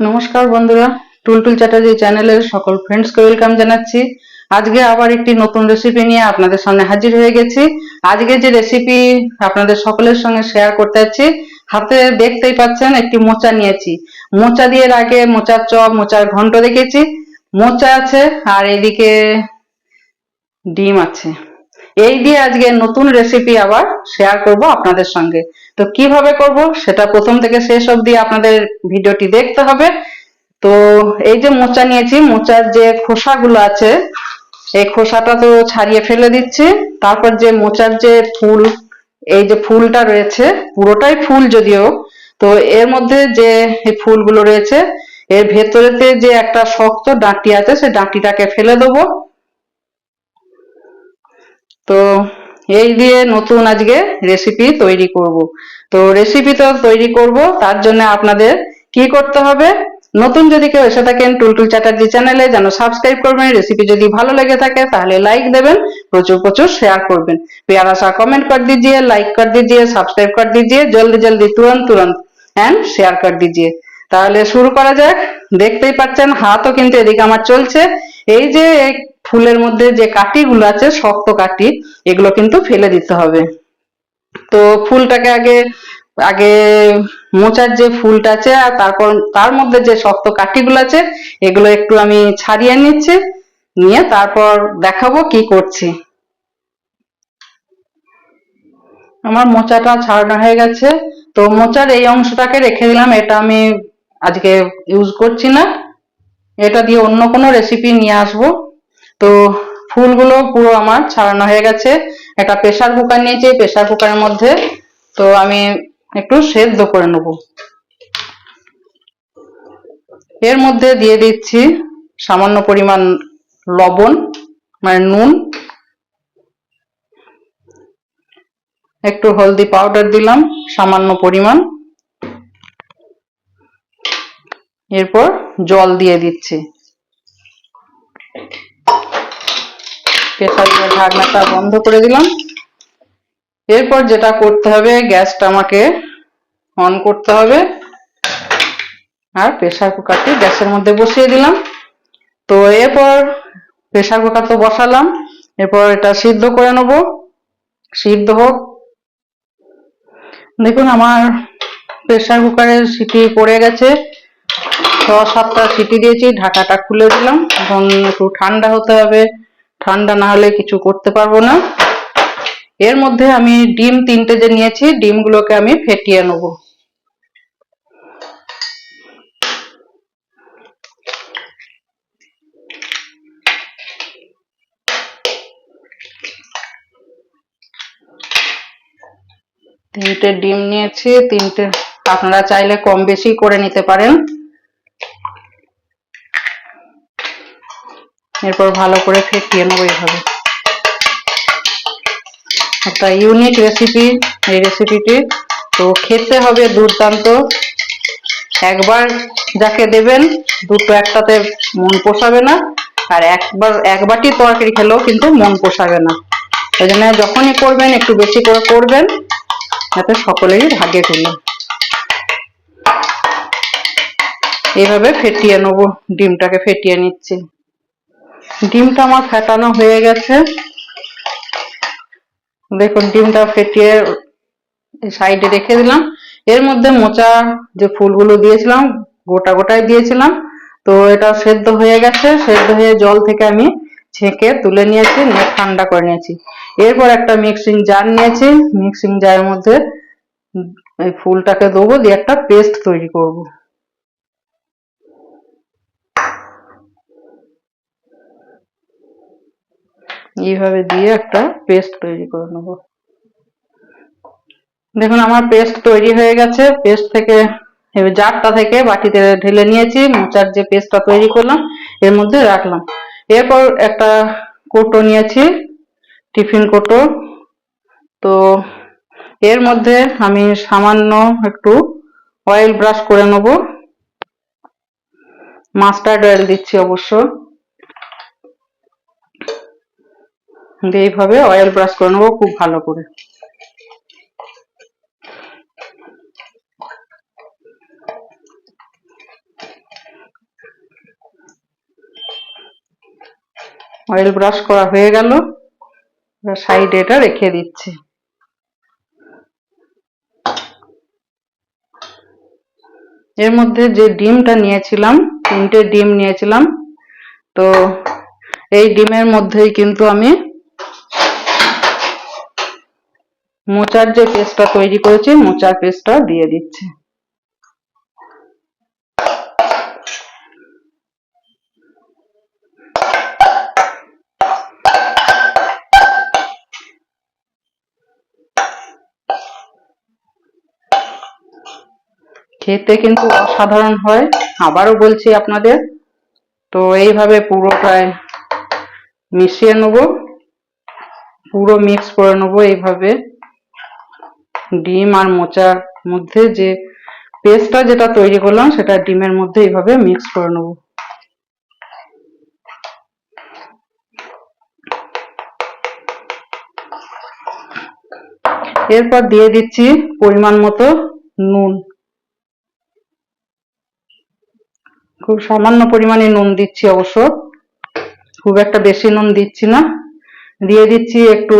নমস্কার বন্ধুরা, টুলটুল চ্যাটার্জি চ্যানেলের সকল ফ্রেন্ডসকে ওয়েলকাম জানাচ্ছি। আজকে আবার একটি নতুন রেসিপি নিয়ে আপনাদের সামনে হাজির হয়ে গেছি। আজকে যে রেসিপি আপনাদের সকলের সঙ্গে শেয়ার করতে যাচ্ছি, হাতে দেখতেই পাচ্ছেন একটি মোচা নিয়েছি। মোচা দিয়ে আগে মোচার চপ, মোচার ঘন্ট দেখেছি। মোচা আছে আর এদিকে ডিম আছে। এই দিয়ে আজকে নতুন রেসিপি আবার শেয়ার করব আপনাদের সঙ্গে। তো কীভাবে করব সেটা প্রথম থেকে শেষ অবধি আপনাদের ভিডিওটি দেখতে হবে। তো এই যে মোচা নিয়েছি, মোচার যে খোসাগুলো আছে, এই খোসাটা তো ছাড়িয়ে ফেলে দিচ্ছি। তারপর যে মোচার যে ফুল, এই যে ফুলটা রয়েছে, পুরোটাই ফুল যদিও, তো এর মধ্যে যে ফুলগুলো রয়েছে, এর ভেতরেতে যে একটা শক্ত ডাঁটি আছে, সেই ডাঁটিটাকে ফেলে দেবো। তো এই দিয়ে নতুন আজকে রেসিপি তৈরি করব তো রেসিপি তো তৈরি করব তার জন্য আপনাদের কি করতে হবে নতুন যদি কেউ এসে থাকেন টুলটুল চ্যাটার্জি চ্যানেলে যেন সাবস্ক্রাইব করবেন রেসিপি যদি ভালো লেগে থাকে তাহলে লাইক দেবেন প্রচুর প্রচুর শেয়ার করবেন प्यारा सा कमेंट कर दीजिए लाइक कर दीजिए सब्सक्राइब कर दीजिए जल्दी जल्दी तुरंत तुरंत এন্ড শেয়ার कर दीजिए তাহলে শুরু করা যাক দেখতেই পাচ্ছেন হাতও কিন্তু এদিকে আমার চলছে এই যে এই ফুলের মধ্যে যে কাঠিগুলো আছে, শক্ত কাঠি, এগুলো কিন্তু ফেলে দিতে হবে। তো ফুলটাকে আগে আগে মোচার যে ফুলটা আছে আর তারপর তার মধ্যে যে শক্ত কাঠিগুলো আছে, এগুলো একটু আমি ছাড়িয়ে নিচ্ছি, নিয়ে তারপর দেখাবো কি করছি। আমার মোচাটা ছাড়ানো হয়ে গেছে। তো মোচার এই অংশটাকে রেখে দিলাম, এটা আমি আজকে ইউজ করছি না। এটা দিয়ে অন্য কোনো রেসিপি নিয়ে আসব। তো ফুলগুলো পুরো আমার ছাড়ানো হয়ে গেছে। একটা প্রেসার কুকার নিয়েছি, প্রেসার কুকারের মধ্যে। তো আমি একটু সেদ্ধ করে নেব। এর মধ্যে দিয়ে দিচ্ছি সামান্য পরিমাণ লবণ মানে নুন। একটু হলদি পাউডার দিলাম, সামান্য পরিমাণ। এরপর জল দিয়ে দিচ্ছি। প্রেসার ঢাকনাটা বন্ধ করে দিলাম। এরপর যেটা করতে হবে, গ্যাসটা আমাকে অন করতে হবে। আর প্রেসার কুকারটি গ্যাসের মধ্যে বসিয়ে দিলাম। তো এরপর প্রেসার কুকার তো বসালাম। এরপর এটা সিদ্ধ করে নেব। সিদ্ধ হোক। দেখুন, আমার প্রেসার কুকারের সিটি পড়ে গেছে। ছ সাতটা সিটি দিয়েছি, ঢাকাটা খুলে দিলাম। এখন একটু ঠান্ডা হতে হবে। ঠান্ডা না হলে কিছু করতে পারব না। এর মধ্যে আমি ডিম তিনটে যে নিয়েছি, ডিমগুলোকে আমি ফেটিয়ে নেব। তিনটে ডিম নিয়েছি, তিনটে আপনারা চাইলে কম বেশি করে নিতে পারেন। এরপর ভালো করে ফেটিয়ে নেব এইভাবে একটা ইউনিক রেসিপি এই রেসিপিটি তো খেতে হবে দুর্দান্ত। একবার যাকে দেবেন, দুটো একটাতে মন পোষাবে না, আর একবার, এক বাটি তরকারি খেলেও কিন্তু মন পোষাবে না। ওই জন্য যখনই করবেন, একটু বেশি করে করবেন, যাতে সকলেরই ভাগে ফেলে। এইভাবে ফেটিয়ে নেব, ডিমটাকে ফেটিয়ে নিচ্ছি। ডিমটা আমার ফেটানো হয়ে গেছে। দেখুন, ডিমটা ফেটিয়ে সাইডে রেখে দিলাম। এর মধ্যে মোচা যে ফুলগুলো দিয়েছিলাম, গোটা গোটায় দিয়েছিলাম। তো এটা সেদ্ধ হয়ে গেছে। সেদ্ধ হয়ে জল থেকে আমি ছেঁকে তুলে নিয়েছি, নিয়ে ঠান্ডা করে নিয়েছি। এরপর একটা মিক্সিং জার নিয়েছি। মিক্সিং জারের মধ্যে ফুলটাকে দেবো, দিয়ে একটা পেস্ট তৈরি করব। এইভাবে দিয়ে একটা পেস্ট তৈরি করে নেব। দেখুন, আমার পেস্ট তৈরি হয়ে গেছে। পেস্ট থেকে জারটা থেকে বাটিতে ঢেলে নিয়েছি, মোচার যে পেস্টটা তৈরি করলাম, এর মধ্যে রাখলাম। এরপর একটা কোটো নিয়েছি, টিফিন কোটো। তো এর মধ্যে আমি সামান্য একটু অয়েল ব্রাশ করে নেব। মাস্টার্ড অয়েল দিচ্ছি অবশ্য। দিয়ে এইভাবে অয়েল ব্রাশ করে নেব, খুব ভালো করে। অয়েল ব্রাশ করা হয়ে গেল। সাইডে এটা রেখে দিচ্ছি। এর মধ্যে যে ডিমটা নিয়েছিলাম, তিনটে ডিম নিয়েছিলাম, তো এই ডিমের মধ্যেই কিন্তু আমি মোচার যে পেস্টটা তৈরি করেছি, মোচার পেস্টটা দিয়ে দিচ্ছি। খেতে কিন্তু অসাধারণ হয়, আবারও বলছি আপনাদের। তো এইভাবে পুরোটাই মিশিয়ে নেব, পুরো মিক্স করে নেব এইভাবে। ডিম আর মোচার মধ্যে যে পেস্টটা যেটা তৈরি করলাম, সেটা ডিমের মধ্যে এইভাবে মিক্স করে নেব। এরপর দিয়ে দিচ্ছি পরিমাণ মতো নুন। খুব সামান্য পরিমাণে নুন দিচ্ছি অবশ্য। খুব একটা বেশি নুন দিচ্ছি না। দিয়ে দিচ্ছি একটু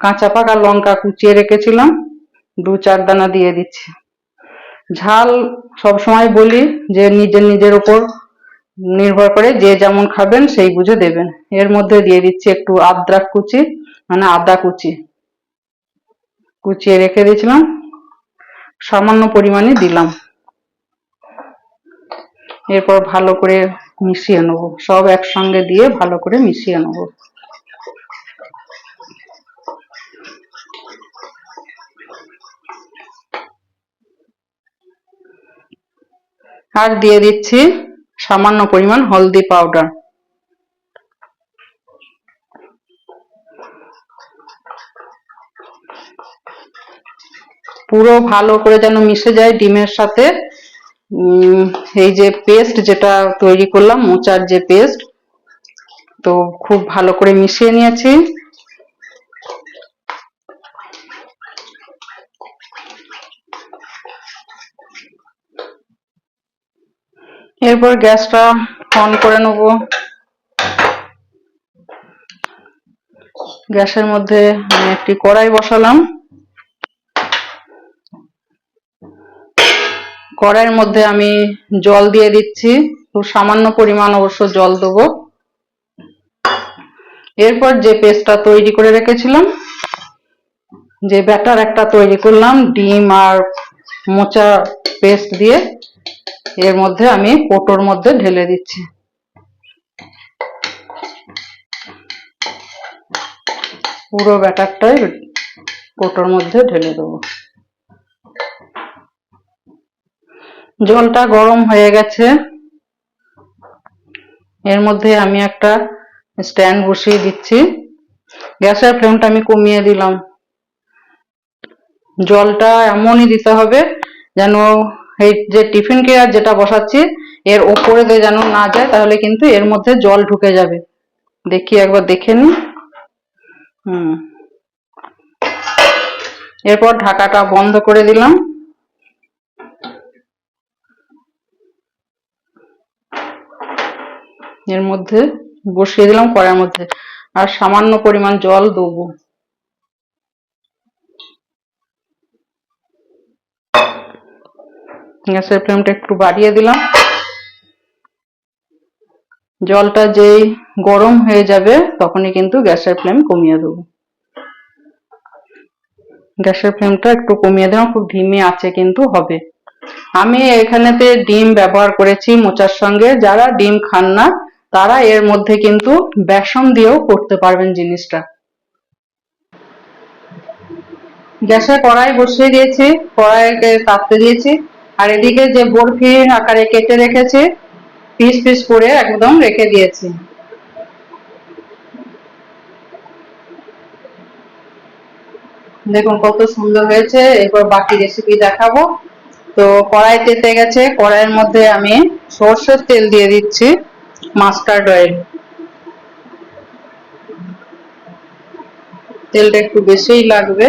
কাঁচা পাকা লঙ্কা কুচিয়ে রেখেছিলাম। দু চার দানা দিয়ে দিচ্ছি। ঝাল সব সময় বলি যে নিজের নিজের ওপর নির্ভর করে যে যেমন খাবেন সেই বুঝে দেবেন। এর মধ্যে দিয়ে দিচ্ছি একটু আদ্রাক কুচি মানে আদা কুচি। কুচিয়ে রেখে দিয়েছিলাম। সামান্য পরিমাণে দিলাম। এরপর ভালো করে মিশিয়ে নেব। সব একসঙ্গে দিয়ে ভালো করে মিশিয়ে নেব। আর দিয়ে দিচ্ছি সামান্য পরিমাণ হলদি পাউডার। পুরো ভালো করে যেন মিশে যায় ডিমের সাথে। এই যে পেস্ট যেটা তৈরি করলাম, মোচার যে পেস্ট, তো খুব ভালো করে মিশিয়ে নিয়েছি। এরপর গ্যাসটা অন করে নেব। গ্যাসের মধ্যে আমি একটি কড়াই বসালাম। কড়াইয়ের মধ্যে আমি জল দিয়ে দিচ্ছি। খুব সামান্য পরিমাণ অবশ্য জল দেবো। এরপর যে পেস্টটা তৈরি করে রেখেছিলাম, যে ব্যাটার একটা তৈরি করলাম, ডিম আর মোচা পেস্ট দিয়ে। এর মধ্যে আমি কোটোর মধ্যে ঢেলে দিচ্ছি। পুরো ব্যাটারটাই কোটোর মধ্যে ঢেলে দেবো। জলটা গরম হয়ে গেছে। এর মধ্যে আমি একটা স্ট্যান্ড বসিয়ে দিচ্ছি। গ্যাসের ফ্লেমটা আমি কমিয়ে দিলাম। জলটা এমনই দিতে হবে যেন এই যে টিফিন কেয়ার যেটা বসাচ্ছি, এর ওপরে দিয়ে যেন না যায়, তাহলে কিন্তু এর মধ্যে জল ঢুকে যাবে। দেখি একবার দেখে নি। হুম। এরপর ঢাকাটা বন্ধ করে দিলাম। এর মধ্যে বসিয়ে দিলাম কড়াইয়ের মধ্যে। আর সামান্য পরিমাণ জল দেবো। গ্যাসের ফ্লেমটা একটু বাড়িয়ে দিলাম। জলটা যেই গরম হয়ে যাবে, তখনই কিন্তু গ্যাসের ফ্লেম কমিয়ে দেবো। গ্যাসের ফ্লেমটা একটু কমিয়ে দেওয়া খুব ধিমে আছে কিন্তু হবে। আমি এখানেতে ডিম ব্যবহার করেছি মোচার সঙ্গে। যারা ডিম খান না, তারা এর মধ্যে কিন্তু বেসন দিয়েও করতে পারবেন জিনিসটা। গ্যাসে কড়াই বসিয়ে দিয়েছি কড়াইকে তাপতে দিয়েছি। আর এদিকে যে বরফি আকারে কেটে রেখেছি পিস পিস করে একদম রেখে দিয়েছি। দেখুন কত সুন্দর হয়েছে, এরপর বাকি রেসিপি দেখাবো। তো কড়াই তেতে গেছে, কড়াইয়ের মধ্যে আমি সর্ষের তেল দিয়ে দিচ্ছি মাস্টার্ড অয়েল তেলটা একটু বেশিই লাগবে।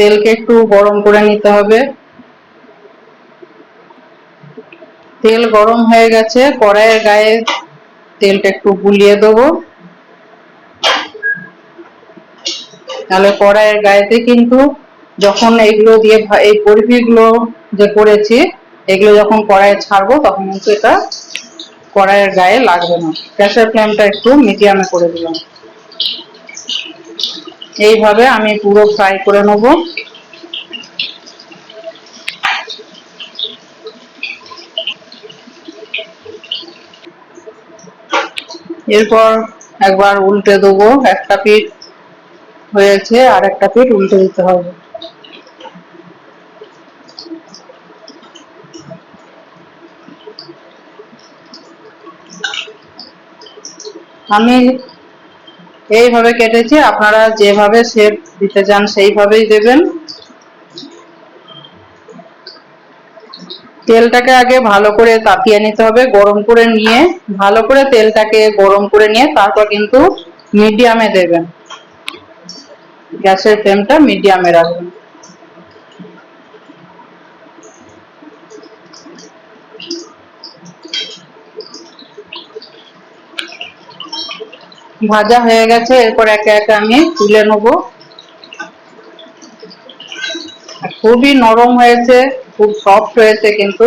তেলকে একটু গরম করে নিতে হবে। তেল গরম হয়ে গেছে, কড়াইয়ের গায়ে তেলটা একটু বুলিয়ে দেবো। তাহলে কড়াইয়ের গায়েতে কিন্তু যখন এইগুলো দিয়ে এই বরফিগুলো যে করেছি, এগুলো যখন কড়াইয়ে ছাড়বো, তখন কিন্তু এটা কড়াইয়ের গায়ে লাগবে না। গ্যাসের ফ্লেমটা একটু মিডিয়ামে করে দিলাম। এইভাবে আমি পুরো ফ্রাই করে নেব। এরপর একবার উল্টে দেবো, একটা পিঠ হয়েছে আর একটা পিঠ উল্টে দিতে হবে। আমি এইভাবে কেটেছি, আপনারা যেভাবে শেপ দিতে চান সেইভাবেই দেবেন। তেলটাকে আগে ভালো করে তাপিয়ে নিতে হবে, গরম করে নিয়ে, ভালো করে তেলটাকে গরম করে নিয়ে তারপর কিন্তু মিডিয়ামে দেবেন। গ্যাসের ফ্লেমটা মিডিয়ামে রাখবেন। ভাজা হয়ে গেছে, এরপর একে একে আমি তুলে নেব। খুবই নরম হয়েছে, খুব সফট হয়েছে কিন্তু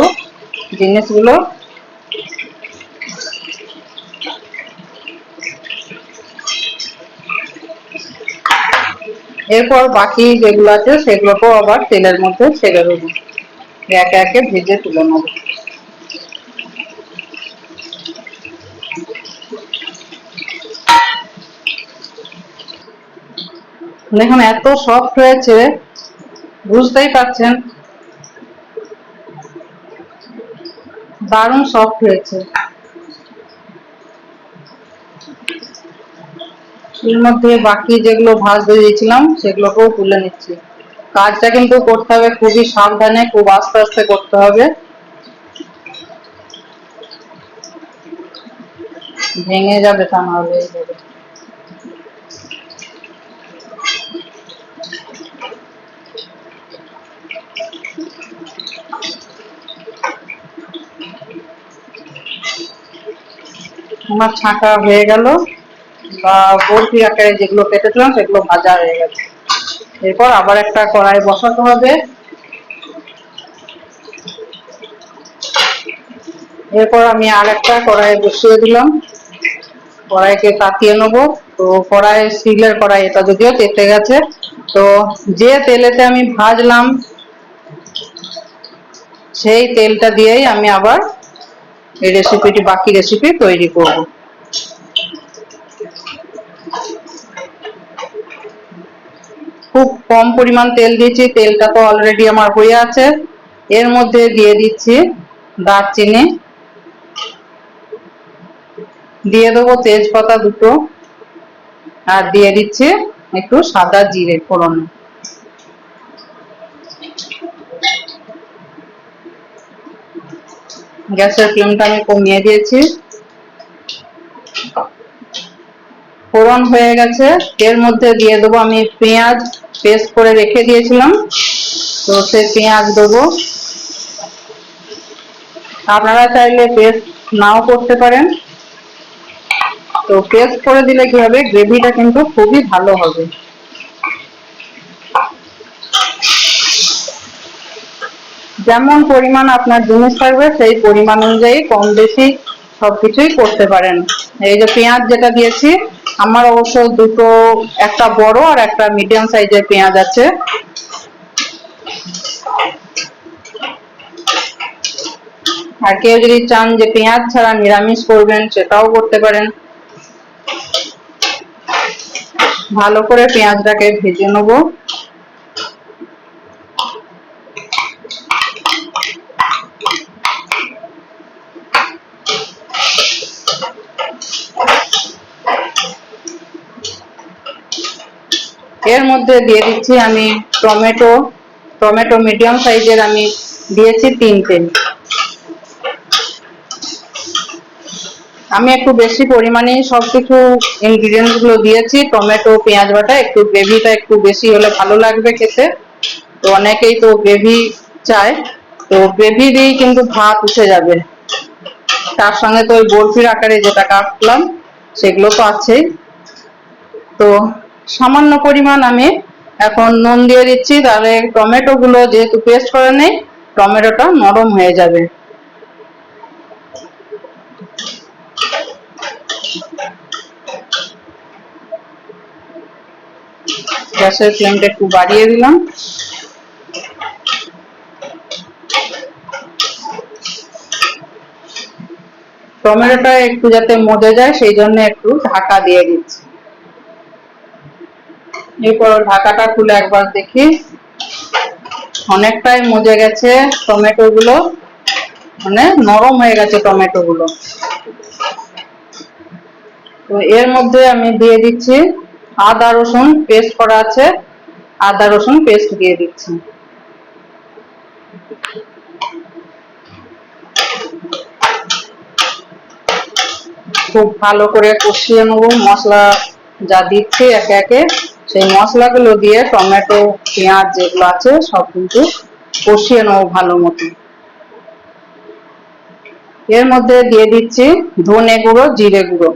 জিনিসগুলো। এরপর বাকি যেগুলো আছে সেগুলোকেও আবার তেলের মধ্যে ছেড়ে দেবো। একে একে ভেজে তুলে নেব। দেখুন, এত সফট হয়েছে, বুঝতেই পারছেন। দারুণ সফট হয়েছে। এর মধ্যে বাকি যেগুলো ভাজতে দিয়েছিলাম, সেগুলোকেও তুলে নিচ্ছি। কাজটা কিন্তু করতে হবে, খুবই সাবধানে, খুব আস্তে আস্তে করতে হবে। ভেঙে যাবে তা নাহলে এইভাবে। আমার ছাঁকা হয়ে গেল বা বরফি আকারে যেগুলো কেটেছিলাম সেগুলো ভাজা হয়ে গেছে। এরপর আবার একটা কড়াই বসাতে হবে। এরপর আমি আর একটা কড়াই বসিয়ে দিলাম। কড়াইকে তাতিয়ে নেব। তো কড়াই স্টিলের কড়াই, এটা যদিও তেতে গেছে। তো যে তেলেতে আমি ভাজলাম, সেই তেলটা দিয়েই আমি আবার এই রেসিপিটি বাকি রেসিপি তৈরি করব। খুব কম পরিমাণ তেল দিয়েছি, তেলটা তো অলরেডি আমার হয়ে আছে। এর মধ্যে দিয়ে দিচ্ছি দারচিনি। দিয়ে দেবো তেজপাতা দুটো। আর দিয়ে দিচ্ছি একটু সাদা জিরে ফোড়নে। গ্যাসের ফ্লেমটা আমি কমিয়ে দিয়েছি। ফোড়ন হয়ে গেছে। এর মধ্যে দিয়ে দেবো আমি পেঁয়াজ পেস্ট করে রেখে দিয়েছিলাম। তো সেই পেঁয়াজ দেবো। আপনারা চাইলে পেস্ট নাও করতে পারেন। তো পেস্ট করে দিলে কি হবে? গ্রেভিটা কিন্তু খুবই ভালো হবে। যেমন পরিমাণ আপনার জিনিস থাকবে, সেই পরিমাণ অনুযায়ী কম বেশি সবকিছুই করতে পারেন। এই যে পেঁয়াজ যেটা দিয়েছি, আমার অবশ্য দুটো, একটা বড় আর একটা মিডিয়াম সাইজের পেঁয়াজ আছে। আর কেউ যদি চান যে পেঁয়াজ ছাড়া নিরামিষ করবেন, সেটাও করতে পারেন। ভালো করে পেঁয়াজটাকে ভেজে নেব। এর মধ্যে দিয়ে দিচ্ছি আমি টমেটো। টমেটো মিডিয়াম সাইজের আমি দিয়েছি তিনটে। আমি একটু বেশি পরিমাণে সবকিছু ইনগ্রিডিয়েন্টসগুলো দিয়েছি। টমেটো, পেঁয়াজ বাটা, একটু গ্রেভিটা একটু বেশি হলে ভালো লাগবে খেতে। তো অনেকেই তো গ্রেভি চায়। তো গ্রেভি দিয়েই কিন্তু ভাত উঠে যাবে। তার সঙ্গে তো ওই বরফির আকারে যেটা কাটলাম, সেগুলো তো আছেই। তো সামান্য পরিমাণ আমি এখন নুন দিয়ে দিচ্ছি, তাহলে টমেটো গুলো যেহেতু পেস্ট করে নেই, টমেটোটা নরম হয়ে যাবে। গ্যাসের ফ্লেমটা একটু বাড়িয়ে দিলাম। টমেটোটা একটু যাতে মজে যায়, সেই জন্য একটু ঢাকা দিয়ে দিচ্ছি। এরপর ঢাকাটা খুলে একবার দেখি। অনেকটাই মজে গেছে টমেটো গুলো মানে নরম হয়ে গেছে টমেটো গুলো তো এর মধ্যে আমি দিয়ে দিচ্ছি আদা, রসুন পেস্ট করা আছে। আদা, রসুন পেস্ট দিয়ে দিচ্ছি। খুব ভালো করে কষিয়ে নেব। মশলা যা দিচ্ছি একে একে। সেই মশলাগুলো দিয়ে টমেটো, পেঁয়াজ যেগুলো আছে সব কিন্তু কষিয়ে নেব ভালো মতো। এর মধ্যে দিয়ে দিচ্ছি ধনে গুঁড়ো, জিরে গুঁড়ো।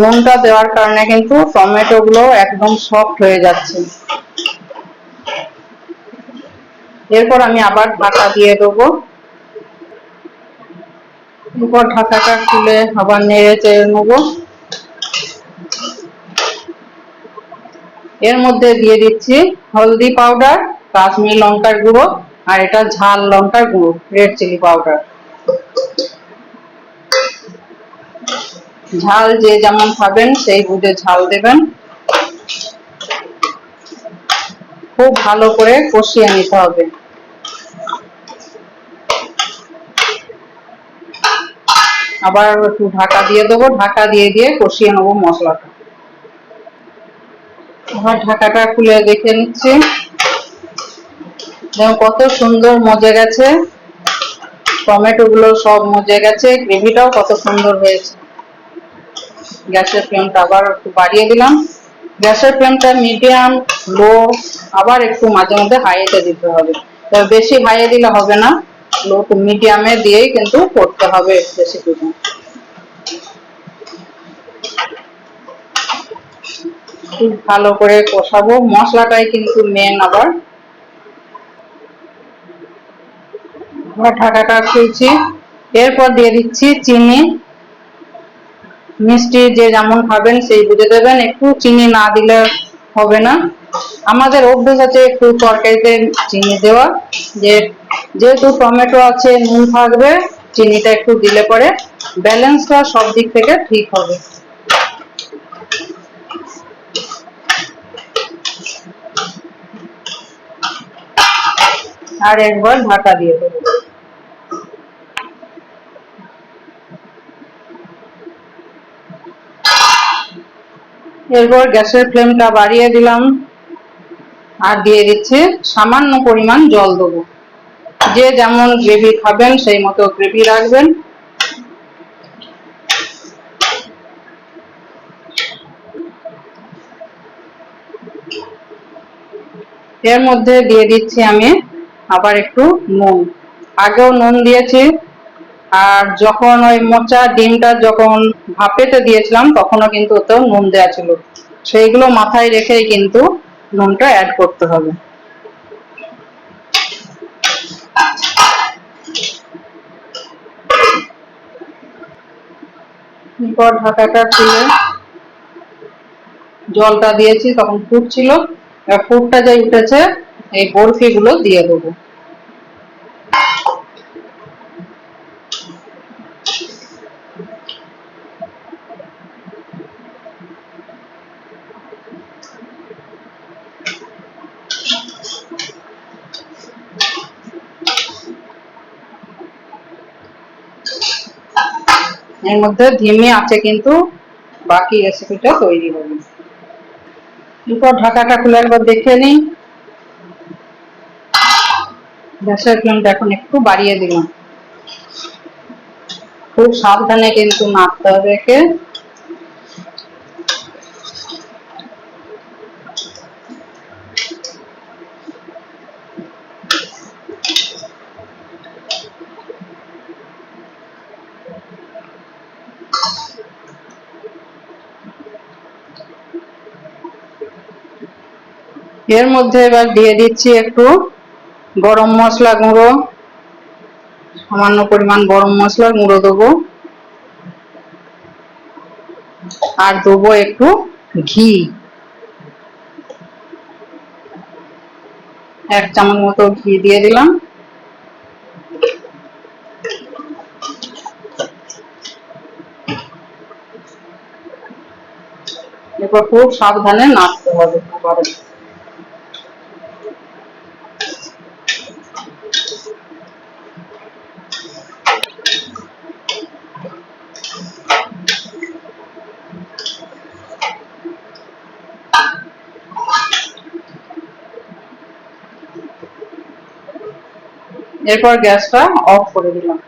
নুনটা দেওয়ার কারণে কিন্তু টমেটো গুলো একদম সফট হয়ে যাচ্ছে। এরপর আমি আবার ঢাকা দিয়ে দেবো। এরপর ঢাকাটা খুলে আবার নেড়ে চেড়ে নেব। এর মধ্যে দিয়ে দিচ্ছি হলদি পাউডার, কাশ্মীর লঙ্কার গুঁড়ো, আর এটা ঝাল লঙ্কার গুঁড়ো, রেড চিলি পাউডার। ঝাল যে যেমন খাবেন, সেই বুঝে ঝাল দেবেন। খুব ভালো করে কষিয়ে নিতে হবে। আবার একটু ঢাকা দিয়ে দেবো, ঢাকা দিয়ে দিয়ে কষিয়ে নেব মশলাটা। আবার ঢাকাটা খুলে দেখে নিচ্ছি। কত সুন্দর মজে গেছে। টমেটো গুলো সব মজে গেছে, গ্রেভিটাও কত সুন্দর হয়েছে। গ্যাসের ফ্লেমটা আবার একটু বাড়িয়ে দিলাম। গ্যাসের ফ্লেমটা মিডিয়াম লো আবার একটু মাঝে মধ্যে হাইতে দিতে হবে। তবে বেশি হাইয়ে দিলে হবে না লো টু মিডিয়ামে দিয়েই কিন্তু করতে হবে রেসিপিটা খুব ভালো করে কষাবো। মশলাটাই কিন্তু মেন আবার। ঢাকাটা খুলছি। এরপর দিয়ে দিচ্ছি চিনি। মিষ্টি যে যেমন খাবেন, সেই বুঝে দেবেন। একটু চিনি না দিলে হবে না। আমাদের অভ্যেস আছে একটু তরকারিতে চিনি দেওয়া, যে যেহেতু টমেটো আছে, নুন থাকবে, চিনিটা একটু দিলে পরে ব্যালেন্সটা সব দিক থেকে ঠিক হবে। আর একবার ঢাকা দিয়ে দেবো। এরপর গ্যাসের ফ্লেমটা বাড়িয়ে দিলাম আর দিয়ে দিচ্ছি সামান্য পরিমাণ জল দেবো। যে যেমন গ্রেভি খাবেন, সেই মতো গ্রেভি রাখবেন। এর মধ্যে দিয়ে দিচ্ছি আমি আবার একটু নুন। আগেও নুন দিয়েছি আর যখন ওই মোচা ডিমটা যখন ভাপেতে দিয়েছিলাম, তখনও কিন্তু ওতেও নুন দেওয়া ছিল। সেইগুলো মাথায় রেখেই কিন্তু নুনটা অ্যাড করতে হবে। ঢাকাটা খুলে জলটা দিয়েছি, তখন ফুটছিল ফুটটা যাই উঠেছে, এই বরফি গুলো দিয়ে দেবো। এর মধ্যে ধিমে আছে কিন্তু বাকি রেসিপিটা তৈরি হবে। এরপর ঢাকাটা খুলে একবার দেখে নিই। গ্যাসের ফ্লেমটা এখন একটু বাড়িয়ে দিলাম। খুব সাবধানে কিন্তু নাড়তে হবে একে। এর মধ্যে এবার দিয়ে দিচ্ছি একটু গরম মশলা গুঁড়ো। সামান্য পরিমাণ গরম মশলার গুঁড়ো দেবো। আর দেবো একটু ঘি। এক চামচ মতো ঘি দিয়ে দিলাম। এরপর খুব সাবধানে নাড়তে হবে। এরপর গ্যাসটা অফ করে দিলাম।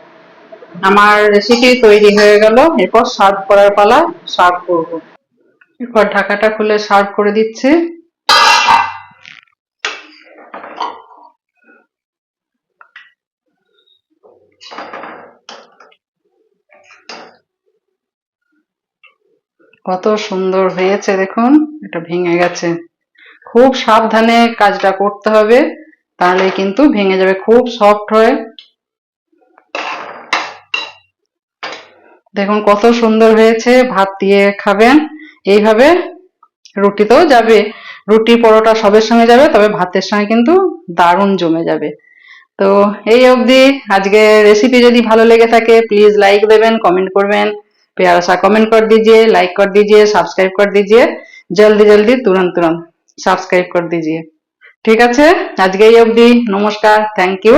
আমার রেসিপি তৈরি হয়ে গেল, এরপর সার্ভ করার পালা সার্ভ করব। এরপর ঢাকাটা খুলে সার্ভ করে দিচ্ছি। কত সুন্দর হয়েছে দেখুন, এটা ভেঙে গেছে। খুব সাবধানে কাজটা করতে হবে। তাহলে কিন্তু ভেঙে যাবে খুব সফট হয় দেখুন কত সুন্দর হয়েছে ভাত দিয়ে খাবেন এইভাবে রুটিতেও যাবে রুটি পরোটা সবের সঙ্গে যাবে তবে ভাতের সঙ্গে কিন্তু দারুণ জমে যাবে তো এই অবধি আজকে রেসিপি যদি ভালো লেগে থাকে प्लीज लाइक देवेन कमेंट করবেন प्यारा सा कमेंट कर दीजिए लाइक कर दीजिए सब्सक्राइब कर दीजिए जल्दी जल्दी तुरंत तुरंत सब्सक्राइब कर दीजिए ঠিক আছে? আজকে এই অবধি নমস্কার থ্যাংক ইউ